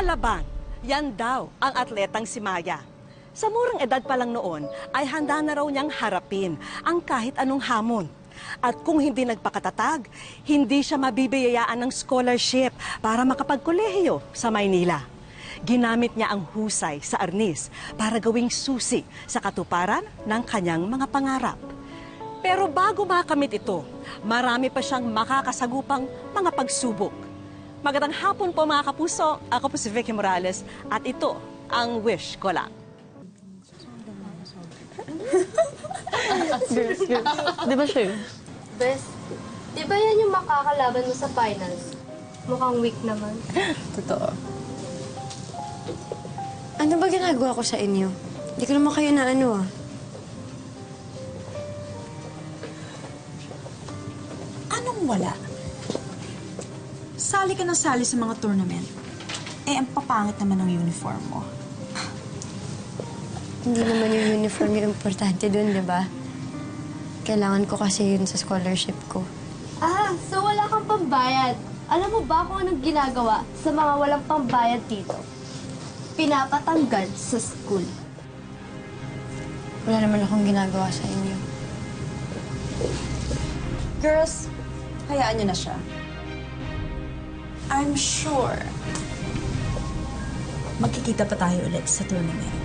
Palaban, yan daw ang atletang si Maya. Sa murang edad pa lang noon, ay handa na raw niyang harapin ang kahit anong hamon. At kung hindi nagpakatatag, hindi siya mabibiyayaan ng scholarship para makapagkolehiyo sa Maynila. Ginamit niya ang husay sa arnis para gawing susi sa katuparan ng kanyang mga pangarap. Pero bago makamit ito, marami pa siyang makakasagupang mga pagsubok. Magandang hapon po mga kapuso. Ako po si Vicky Morales at ito ang wish ko lang. Girls, girls. Di ba siya yun? Bes, di ba yan yung makakalaban mo sa finals? Mukhang weak naman. Totoo. Ano ba ginagawa ko sa inyo? Hindi ko naman kayo na ano ah. Anong wala? Sali ka ng sali sa mga tournament. Eh, ang papangit naman ng uniform mo. Hindi naman yung uniform yung importante dun, di ba? Kailangan ko kasi yun sa scholarship ko. Ah, so wala kang pambayad. Alam mo ba kung anong ginagawa sa mga walang pambayad dito? Pinapatanggal sa school. Wala naman akong ginagawa sa inyo. Girls, hayaan niyo na siya. I'm sure magkikita pa tayo ulit sa tournament.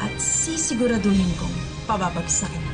At sisiguraduhin kong pababagsakin